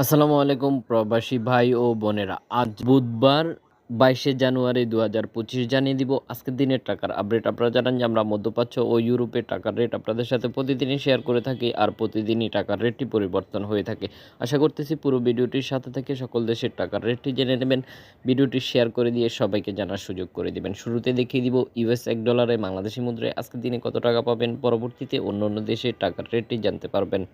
আসসালামু আলাইকুম প্রবাসী ভাই ও বোনেরা। আজ বুধবার বাইশে জানুয়ারি দু হাজার পঁচিশ জানিয়ে দিব আজকের দিনের টাকার আপডেট। আপনারা জানান যে আমরা মধ্যপ্রাচ্য ও ইউরোপের টাকার রেট আপনাদের সাথে প্রতিদিনই শেয়ার করে থাকি আর প্রতিদিনই টাকার রেটটি পরিবর্তন হয়ে থাকে। আশা করতেছি পুরো ভিডিওটির সাথে থেকে সকল দেশের টাকার রেটটি জেনে নেবেন। ভিডিওটি শেয়ার করে দিয়ে সবাইকে জানার সুযোগ করে দিবেন। শুরুতে দেখিয়ে দিব ইউএস এক ডলারে বাংলাদেশি মুদ্রায় আজকের দিনে কত টাকা পাবেন? পরবর্তীতে অন্য অন্য দেশের টাকার রেটটি জানতে পারবেন।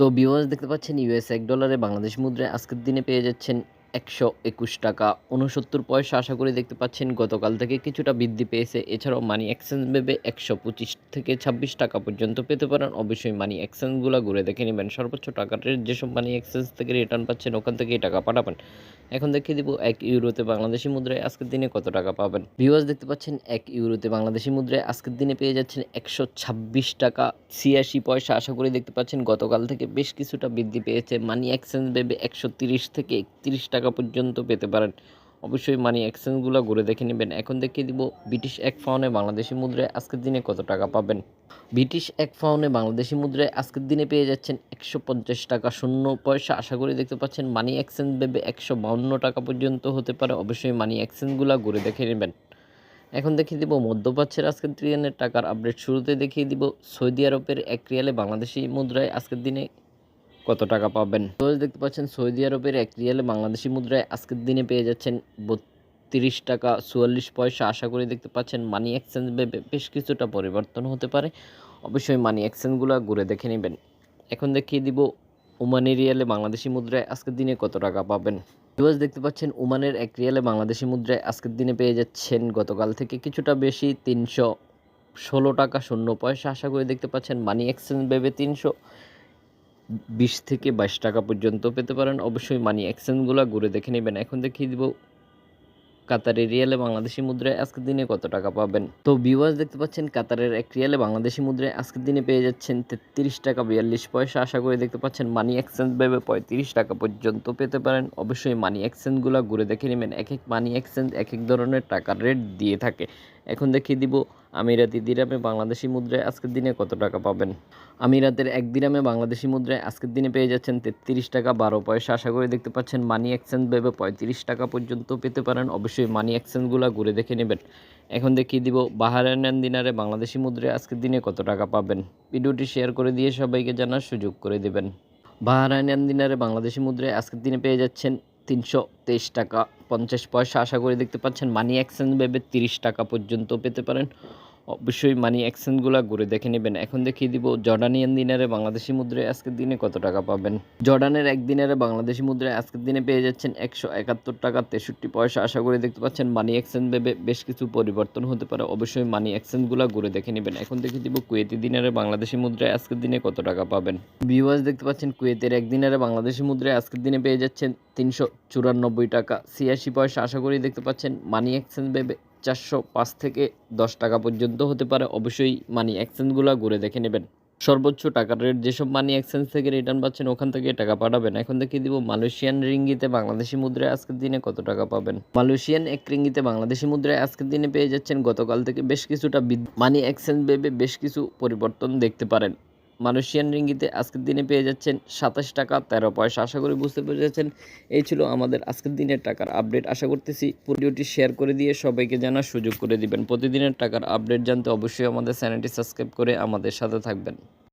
তো ভিউয়ার্স দেখতে পাচ্ছেন ইউএস এক ডলারে বাংলাদেশ মুদ্রায় আজকের দিনে পেয়ে যাচ্ছেন একশো একুশ টাকা। উনসত্তর পয়সা আশা করি দেখতে পাচ্ছেন, গতকাল থেকে কিছুটা বৃদ্ধি পেয়েছে। এছাড়াও মানি এক্সচেঞ্জ ভেবে একশো পঁচিশ থেকে ছাব্বিশ টাকা পর্যন্ত পেতে পারেন। অবশ্যই মানি এক্সচেঞ্জগুলো ঘুরে দেখে নেবেন। সর্বোচ্চ টাকার রেট যেসব মানি এক্সচেঞ্জ থেকে রিটার্ন পাচ্ছেন, ওখান থেকেই টাকা পাঠাবেন। এখন দেখিয়ে দিব এক ইউরোতে বাংলাদেশি মুদ্রায় আজকের দিনে কত টাকা পাবেন। ভিউয়ার্স দেখতে পাচ্ছেন, এক ইউরোতে বাংলাদেশি মুদ্রায় আজকের দিনে পেয়ে যাচ্ছেন একশো ছাব্বিশ টাকা। ছিয়াশি পয়সা আশা করি দেখতে পাচ্ছেন, গতকাল থেকে বেশ কিছুটা বৃদ্ধি পেয়েছে। মানি এক্সচেঞ্জ ভেবে একশো তিরিশ থেকে একত্রিশ টাকা পর্যন্ত পেতে পারেন। অবশ্যই মানি এক্সচেঞ্জগুলো ঘুরে দেখে নেবেন। এখন দেখিয়ে দিব ব্রিটিশ এক ফাউনে বাংলাদেশি মুদ্রায় আজকের দিনে কত টাকা পাবেন। ব্রিটিশ এক ফাউনে বাংলাদেশি মুদ্রায় আজকের দিনে পেয়ে যাচ্ছেন একশো পঞ্চাশ টাকা। শূন্য পয়সা আশা করি দেখতে পাচ্ছেন মানি এক্সচেঞ্জ ভেবে একশো বাউন্ন টাকা পর্যন্ত হতে পারে। অবশ্যই মানি এক্সচেঞ্জগুলো ঘুরে দেখে নেবেন। এখন দেখিয়ে দিব মধ্যপ্রাচ্যের আজকের ট্রিলিয়নের টাকার আপডেট। শুরুতে দেখিয়ে দিব সৌদি আরবের এক রিয়ালে বাংলাদেশি মুদ্রায় আজকের দিনে কত টাকা পাবেন? দেখতে পাচ্ছেন, সৌদি আরবের এক রিয়ালে বাংলাদেশি মুদ্রায় আজকের দিনে পেয়ে যাচ্ছেন বত্রিশ টাকা চুয়াল্লিশ পয়সা। আশা করি দেখতে পাচ্ছেন মানি এক্সচেঞ্জ বেশ কিছুটা পরিবর্তন হতে পারে। অবশ্যই মানি এক্সচেঞ্জগুলো ঘুরে দেখে নেবেন। এখন দেখিয়ে দিব ওমানি রিয়ালে বাংলাদেশি মুদ্রায় আজকের দিনে কত টাকা পাবেন। ভিউয়ার্স দেখতে পাচ্ছেন, ওমানের এক রিয়ালে বাংলাদেশি মুদ্রায় আজকের দিনে পেয়ে যাচ্ছেন গতকাল থেকে কিছুটা বেশি, তিনশো ষোলো টাকা শূন্য পয়সা। আশা করে দেখতে পাচ্ছেন মানি এক্সচেঞ্জ ভেবে তিনশো বিশ থেকে বাইশ টাকা পর্যন্ত পেতে পারেন। অবশ্যই মানি এক্সচেঞ্জগুলো ঘুরে দেখে নেবেন। এখন দেখিয়ে দিব কাতারের রিয়ালে বাংলাদেশি মুদ্রায় আজকের দিনে কত টাকা পাবেন। তো ভিউয়ার্স দেখতে পাচ্ছেন কাতারের এক রিয়ালে বাংলাদেশি মুদ্রায় আজকের দিনে পেয়ে যাচ্ছেন তেত্রিশ টাকা বিয়াল্লিশ পয়সা। আশা করে দেখতে পাচ্ছেন মানি এক্সচেঞ্জ ভেবে পঁয়ত্রিশ টাকা পর্যন্ত পেতে পারেন। অবশ্যই মানি এক্সচেঞ্জগুলো ঘুরে দেখে নেবেন। এক এক মানি এক্সচেঞ্জ এক এক ধরনের টাকার রেট দিয়ে থাকে। এখন দেখিয়ে দিব আমিরাতি দিরামে বাংলাদেশি মুদ্রায় আজকের দিনে কত টাকা পাবেন? আমিরাতের এক দিরামে বাংলাদেশি মুদ্রায় আজকের দিনে পেয়ে যাচ্ছেন তেত্রিশ টাকা বারো পয়সা। আশা করে দেখতে পাচ্ছেন মানি এক্সচেঞ্জ ভেবে পঁয়ত্রিশ টাকা পর্যন্ত পেতে পারেন। অবশ্যই মানি এক্সচেঞ্জগুলো ঘুরে দেখে নেবেন। এখন দেখিয়ে দিব বাহারায়নান দিনারে বাংলাদেশি মুদ্রায় আজকের দিনে কত টাকা পাবেন। ভিডিওটি শেয়ার করে দিয়ে সবাইকে জানার সুযোগ করে দেবেন। বাহারায়নান দিনারে বাংলাদেশি মুদ্রায় আজকের দিনে পেয়ে যাচ্ছেন তিনশো তেইশ টাকা। পঞ্চাশ পয়সা আশা করে দেখতে পাচ্ছেন। মানি এক্সচেঞ্জ ভেবে তিরিশ টাকা পর্যন্ত পেতে পারেন। অবশ্যই মানি এক্সচেঞ্জগুলো ঘুরে দেখে নেবেন। এখন দেখিয়ে দিব জর্ডানিয়ান দিনারে বাংলাদেশি মুদ্রায় আজকের দিনে কত টাকা পাবেন। জর্ডানের এক দিনারে বাংলাদেশি মুদ্রায় আজকের দিনে পেয়ে যাচ্ছেন একশো একাত্তর টাকা তেষট্টি পয়সা। আশা করে দেখতে পাচ্ছেন মানি এক্সচেঞ্জ ভেবে বেশ কিছু পরিবর্তন হতে পারে। অবশ্যই মানি এক্সচেঞ্জগুলো ঘুরে দেখে নেবেন। এখন দেখিয়ে দিব কুয়েতি দিনারে বাংলাদেশি মুদ্রায় আজকের দিনে কত টাকা পাবেন। ভিউয়ার্স দেখতে পাচ্ছেন কুয়েতের এক দিনারে বাংলাদেশি মুদ্রায় আজকের দিনে পেয়ে যাচ্ছেন তিনশো চুরানব্বই টাকা ছিয়াশি পয়সা। আশা করি দেখতে পাচ্ছেন মানি এক্সচেঞ্জ ভেবে চারশো পাঁচ থেকে দশ টাকা পর্যন্ত হতে পারে। অবশ্যই মানি এক্সচেঞ্জগুলো ঘুরে দেখে নেবেন। সর্বোচ্চ টাকার রেট যেসব মানি এক্সচেঞ্জ থেকে রিটার্ন পাচ্ছেন, ওখান থেকে টাকা পাঠাবেন। এখন দেখিয়ে দিব মালয়েশিয়ান রিঙ্গিতে বাংলাদেশি মুদ্রায় আজকের দিনে কত টাকা পাবেন? মালয়েশিয়ান এক রিঙ্গিতে বাংলাদেশি মুদ্রায় আজকের দিনে পেয়ে যাচ্ছেন গতকাল থেকে বেশ কিছুটা মানি এক্সচেঞ্জ ভেবে বেশ কিছু পরিবর্তন দেখতে পারেন। মালয়েশিয়ান রিঙ্গিতে আজকের দিনে পেয়ে যাচ্ছেন সাতাশ টাকা, তেরো পয়সা। আশা করি বুঝতে পেরে যাচ্ছেন এই ছিল আমাদের আজকের দিনের টাকার আপডেট। আশা করতেছি ভিডিওটি শেয়ার করে দিয়ে সবাইকে জানার সুযোগ করে দিবেন। প্রতিদিনের টাকার আপডেট জানতে অবশ্যই আমাদের চ্যানেলটি সাবস্ক্রাইব করে আমাদের সাথে থাকবেন।